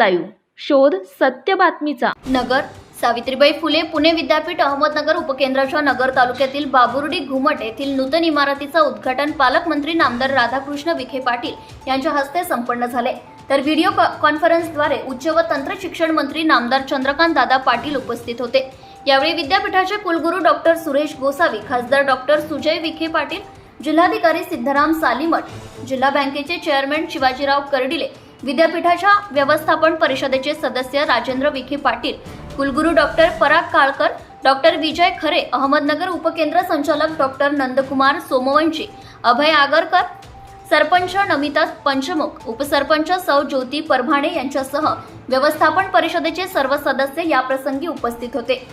Live. शोध सत्य बातमीचा. नगर सावित्रीबाई फुले पुणे विद्यापीठ अहमदनगर उपकेंद्राच्या नगर तालुक्यातील बाबुर्डी घुमट येथील नूतन इमारतीचं उद्घाटन पालकमंत्री नामदार राधाकृष्ण विखे पाटील यांच्या हस्ते संपन्न झाले. तर व्हिडिओ कॉन्फरन्सद्वारे उच्च व तंत्र शिक्षण मंत्री नामदार चंद्रकांत दादा पाटील उपस्थित होते. यावेळी विद्यापीठाचे कुलगुरू डॉक्टर सुरेश गोसावी खासदार डॉक्टर सुजय विखे पाटील जिल्हाधिकारी सिद्धराम सालीमठ जिल्हा बँकेचे चेअरमन शिवाजीराव कर्डिले विद्यापीठाच्या व्यवस्थापन परिषदेचे सदस्य राजेंद्र विखे पाटील कुलगुरू डॉक्टर पराग काळकर डॉक्टर विजय खरे अहमदनगर उपकेंद्र संचालक डॉक्टर नंदकुमार सोमवंशी अभय आगरकर सरपंच नमिता पंचमुख उपसरपंच सौ ज्योती परभाणे यांच्यासह व्यवस्थापन परिषदेचे सर्व सदस्य याप्रसंगी उपस्थित होते.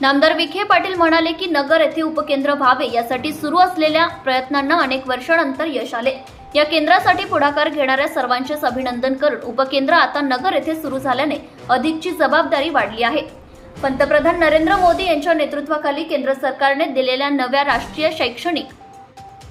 नामदार विखे पाटील म्हणाले की नगर येथे उपकेंद्र व्हावे यासाठी सुरू असलेल्या प्रयत्नांना अनेक वर्षानंतर यश आले. या केंद्रासाठी पुढाकार घेणाऱ्या सर्वांचेच अभिनंदन करून उपकेंद्र आता नगर येथे सुरू झाल्याने अधिकची जबाबदारी वाढली आहे. पंतप्रधान नरेंद्र मोदी यांच्या नेतृत्वाखाली केंद्र सरकारने दिलेल्या नव्या राष्ट्रीय शैक्षणिक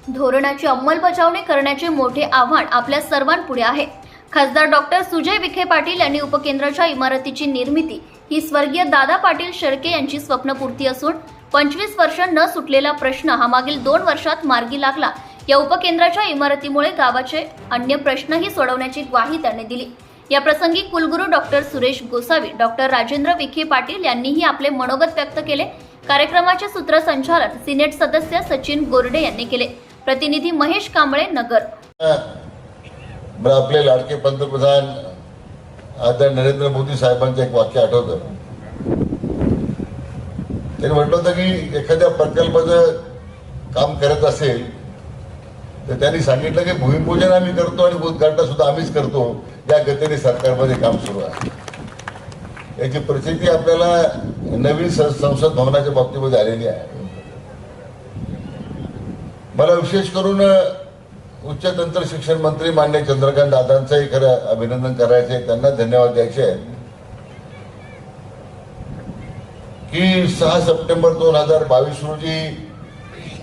धोरणाची अंमलबजावणी करण्याचे मोठे आव्हान आपल्या सर्वांपुढे आहे. खासदार डॉक्टर सुजय विखे पाटील यांनी उपकेंद्राच्या इमारतीची निर्मिती ही स्वर्गीय दादा पाटील शेळके यांची स्वप्नपूर्ती असून पंचवीस वर्ष न सुटलेला प्रश्न हा मागील दोन वर्षात मार्गी लागला या उपकेंद्राच्या इमारतीमुळे गावाचे अन्य प्रश्नही सोडवण्याची ग्वाही त्यांनी दिली. या प्रसंगी कुलगुरू डॉक्टर सुरेश गोसावी डॉक्टर राजेंद्र विखे पाटील यांनीही आपले मनोगत व्यक्त केले. कार्यक्रमाचे सूत्रसंचालन सिनेट सदस्य सचिन गोरडे यांनी केले. प्रतिनिधी महेश कांबळे नगर. आपले लाडके पंतप्रधान आदर नरेंद्र मोदी साहेबांचं एक वाक्य आठवतं. त्यांनी म्हटलं होतं की एखाद्या प्रकल्पाचं काम करत असेल तर त्यांनी सांगितलं की भूमिपूजन आम्ही करतो आणि उद्घाटन सुद्धा आम्हीच करतो. या गतीने सरकारमध्ये काम सुरू आहे. याची प्रसिद्धी आपल्याला नवीन संसद भवनाच्या बाबतीमध्ये आलेली आहे. मला विशेष करून उच्च तंत्र शिक्षण मंत्री मान्य चंद्रकांत दादांचंही खरं अभिनंदन करायचे आहे. त्यांना धन्यवाद द्यायचे आहेत. की सहा सप्टेंबर दोन हजार बावीस रोजी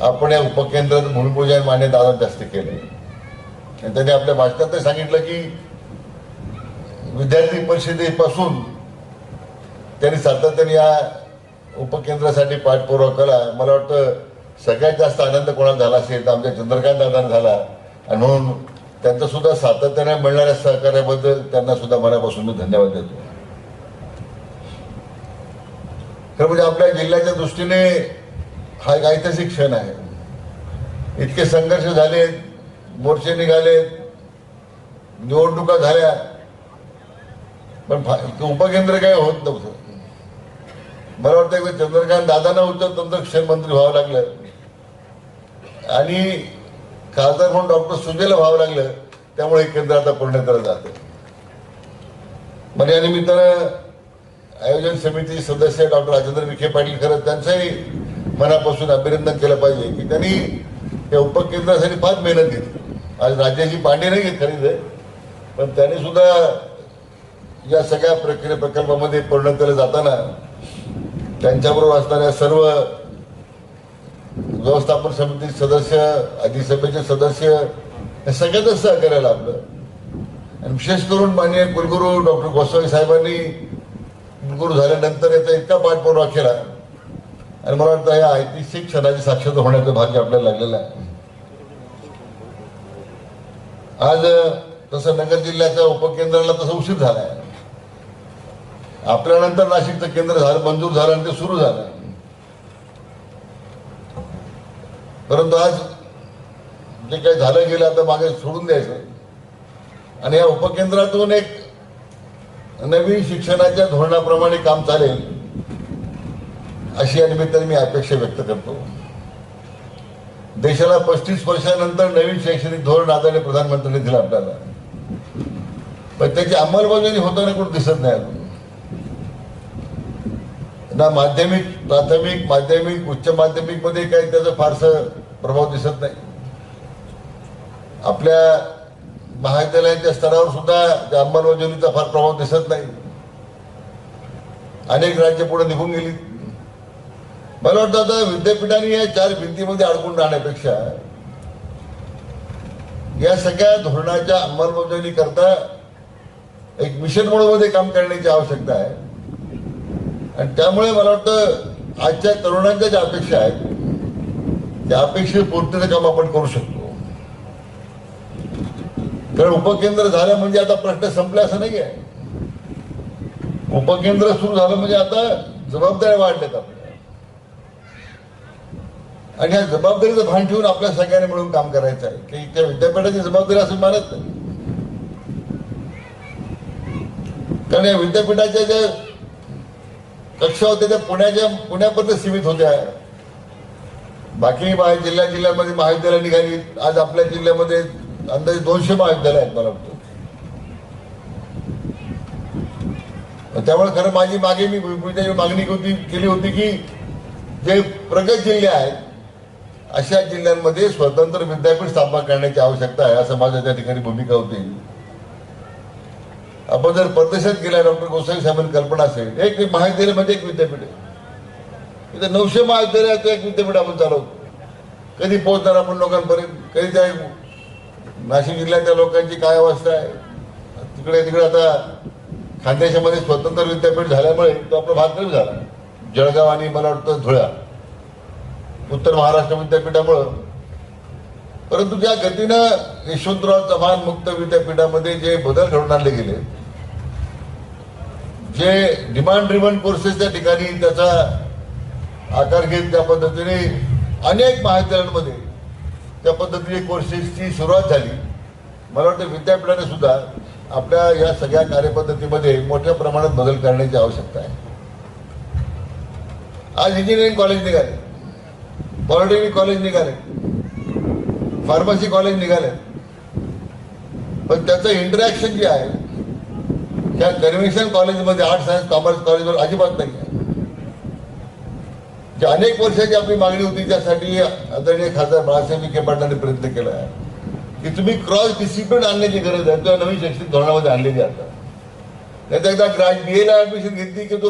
आपण या उपकेंद्रात भूमिपूजन मान्य दादा जास्त केले. आणि त्यांनी आपल्या भाषणात सांगितलं की विद्यार्थी परिषदेपासून त्यांनी सातत्याने या उपकेंद्रासाठी पाठपुरावा केला. मला वाटतं सगळ्यात जास्त आनंद कोणाला झाला असेल तर आमच्या चंद्रकांत दादांना झाला. आणि म्हणून त्यांचं सुद्धा सातत्याने मिळणाऱ्या सहकार्याबद्दल त्यांना सुद्धा मनापासून मी धन्यवाद देतो. खरं म्हणजे आपल्या जिल्ह्याच्या दृष्टीने हा एक ऐतिहासिक क्षण आहे. इतके संघर्ष झाले मोर्चे निघाले निवडणुका झाल्या. पण उपकेंद्र काय होत नव्हतं. मला वाटतं चंद्रकांत दादांना उच्च तंत्र शिक्षण मंत्री व्हावं लागलं. आणि खासदार म्हणून डॉक्टर सुजयला व्हावं लागलं. त्यामुळे हे केंद्र आता पुण्याकडे जातं. म्हणजे या निमित्तानं आयोजन समिती सदस्य डॉक्टर राजेंद्र विखे पाटील खरं त्यांचंही मनापासून अभिनंदन केलं पाहिजे की त्यांनी या उपकेंद्रासाठी फार मेहनत घेतली. आज राज्याची पांडे नाही घेत खरीद आहे पण त्यांनी सुद्धा या सगळ्या प्रक्रिया प्रकल्पामध्ये पूर्णत्वाला जाताना त्यांच्याबरोबर असणाऱ्या सर्व व्यवस्थापन समिती सदस्य अधिसभेचे सदस्य हे सगळ्यांनाच सहकार्य लाभलं. आणि विशेष करून माननीय कुलगुरू डॉक्टर गोसावी साहेबांनी कुलगुरू झाल्यानंतर याचा इतका पाठपुरावा केला. आणि मला वाटतं या ऐतिहासिक क्षणाची साक्षर होण्याचं भाग्य आपल्याला लागलेलं आहे. आज तसं नगर जिल्ह्याच्या उपकेंद्राला तसं उशीर झालाय. आपल्यानंतर नाशिकचं केंद्र झालं मंजूर झालं आणि ते सुरू झालं. परंतु आज जे काही झालं गेलं आता मागे सोडून द्यायचं. आणि या उपकेंद्रातून एक नवीन शिक्षणाच्या धोरणाप्रमाणे काम चालेल. अशी या निमित्ताने मी अपेक्षा व्यक्त करतो. देशाला पस्तीस वर्षानंतर नवीन शैक्षणिक धोरण आदरणीय प्रधानमंत्र्यांनी दिलं आपल्याला. पण त्याची अंमलबजावणी होताना कुठं दिसत नाही अजून. ना माध्यमिक प्राथमिक माध्यमिक उच्च माध्यमिकमध्ये काही त्याचा फारसं प्रभाव दिसत नाही. आपल्या महाविद्यालयाच्या स्तरावर सुद्धा त्या अंमलबजावणीचा फार प्रभाव दिसत नाही. अनेक राज्य पुढे निघून गेली. मला वाटतं आता विद्यापीठाने या चार भिंतीमध्ये अडकून राहण्यापेक्षा या सगळ्या धोरणाच्या अंमलबजावणी करता एक मिशन मोडमध्ये काम करण्याची आवश्यकता आहे. आणि त्यामुळे मला वाटतं आजच्या तरुणांच्या ज्या अपेक्षा आहेत त्या अपेक्षे पूर्तीचं काम आपण करू शकतो. कारण उपकेंद्र झालं म्हणजे आता प्रश्न संपला असं नाही आहे उपकेंद्र सुरू झालं म्हणजे आता जबाबदाऱ्या वाढल्यात आपल्या. आणि ह्या जबाबदारीचं भान ठेवून आपल्या सगळ्यांनी मिळून काम करायचं आहे. की त्या विद्यापीठाची जबाबदारी असं मानत नाही. कारण या विद्यापीठाच्या ज्या कक्षा होत्या त्या पुण्याच्या पुण्यापर्यंत सीमित होत्या. बाकी बाहेर जिल्ह्या जिल्ह्यामध्ये महाविद्यालय निघाली. आज आपल्या जिल्ह्यामध्ये अंदाजे दोनशे महाविद्यालय आहेत मला वाटतं. त्यामुळे खरं माझी मागे मी मागणी होती केली होती की जे प्रगत जिल्हे आहेत अशा जिल्ह्यांमध्ये स्वतंत्र विद्यापीठ स्थापना करण्याची आवश्यकता आहे असं माझ्या त्या ठिकाणी भूमिका होती. आपण जर परदेशात गेला डॉक्टर गोसावी साहेबांनी कल्पना असेल एक महाविद्यालय म्हणजे एक विद्यापीठ आहे. इथे नऊशे महाविद्यालयाचं एक विद्यापीठ आपण चालवतो. कधी पोहोचणार आपण लोकांपर्यंत? कधी त्या नाशिक जिल्ह्यातल्या लोकांची काय अवस्था आहे? तिकडे तिकडे आता खानदेशामध्ये स्वतंत्र विद्यापीठ झाल्यामुळे तो आपला भाग कमी झाला. जळगाव आणि मला वाटतं धुळ्या. उत्तर महाराष्ट्र विद्यापीठामुळं. परंतु ज्या गतीनं यशवंतराव चव्हाण मुक्त विद्यापीठामध्ये जे बदल घडून आणले गेले जे डिमांड ड्रिव्हन कोर्सेस त्या ठिकाणी त्याचा आकार घेत त्या पद्धतीने अनेक महाविद्यालयांमध्ये त्या पद्धतीने कोर्सेसची सुरुवात झाली. मला वाटतं विद्यापीठाने सुद्धा आपल्या या सगळ्या कार्यपद्धतीमध्ये मोठ्या प्रमाणात बदल करण्याची आवश्यकता आहे. आज इंजिनिअरिंग कॉलेज निघाले. पॉलिटेक्निक कॉलेज निघाले. फार्मसी कॉलेज निघाले. पण त्याचं इंटरॅक्शन जे आहे त्या कन्व्हेन्शन कॉलेजमध्ये आर्ट सायन्स कॉमर्स कॉलेजवर अजिबात नाही आहे जे अनेक वर्षाची आपली मागणी होती त्यासाठी आदरणीय खासदार बाळासाहेब विखे पाटलांनी प्रयत्न केला आहे. की तुम्ही क्रॉस डिसिप्लिन आणण्याची गरज आहे किंवा नवीन शैक्षणिक धोरणामध्ये आणलेली आता. त्याचा एकदा ग्रॅज बी एला ऍडमिशन घेतली की तो